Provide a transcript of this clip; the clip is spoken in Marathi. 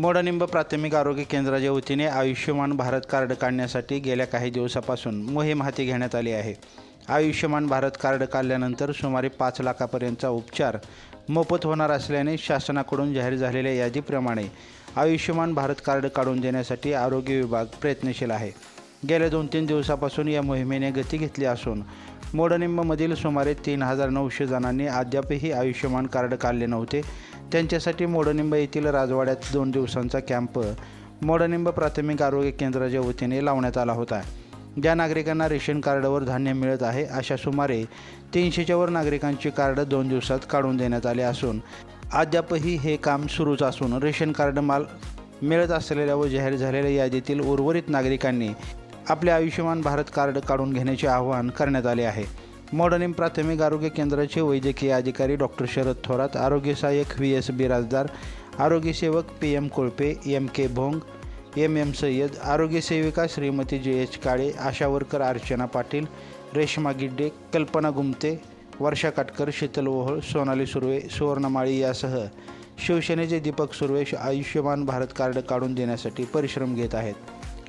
मोडनिंब प्राथमिक आरोग्य केंद्राच्या वतीने आयुष्यमान भारत कार्ड काढण्यासाठी गेल्या काही दिवसापासून मोहीम हाती घेण्यात आली आहे. आयुष्यमान भारत कार्ड काढल्यानंतर सुमारे पाच लाखापर्यंतचा उपचार मोफत होणार असल्याने शासनाकडून जाहीर झालेल्या यादीप्रमाणे आयुष्यमान भारत कार्ड काढून देण्यासाठी आरोग्य विभाग प्रयत्नशील आहे. गेल्या दोन तीन दिवसापासून या मोहिमेने गती घेतली असून मोडनिंबमधील सुमारे तीन हजार नऊशे जणांनी अद्यापही आयुष्यमान कार्ड काढले नव्हते. त्यांच्यासाठी मोडनिंब येथील राजवाड्यात दोन दिवसांचा कॅम्प मोडनिंब प्राथमिक आरोग्य केंद्राच्या वतीने लावण्यात आला होता. ज्या नागरिकांना रेशन कार्डवर धान्य मिळत आहे अशा सुमारे तीनशेच्यावर नागरिकांची कार्ड दोन दिवसात काढून देण्यात आले असून अद्यापही हे काम सुरूच असून रेशन कार्ड माल मिळत असलेल्या व जाहीर झालेल्या यादीतील उर्वरित नागरिकांनी आपले आयुष्यमान भारत कार्ड काढून घेण्याचे आवाहन करण्यात आले आहे. मॉडर्निम प्राथमिक आरोग्य केंद्राचे वैद्यकीय अधिकारी डॉक्टर शरद थोरात आरोग्य सहाय्यक व्ही एस बिराजदार आरोग्यसेवक P M Kolpe M K Bhong M M Sayyad आरोग्यसेविका Shrimati J H Kale ASHA worker Archana Patil Reshma Gidde Kalpana Gumte Varsha Katkar Sheetal Ohal Sonali Surve Suvarnamali यासह शिवसेनेचे दीपक सुर्वे आयुष्यमान भारत कार्ड काढून देण्यासाठी परिश्रम घेत आहेत.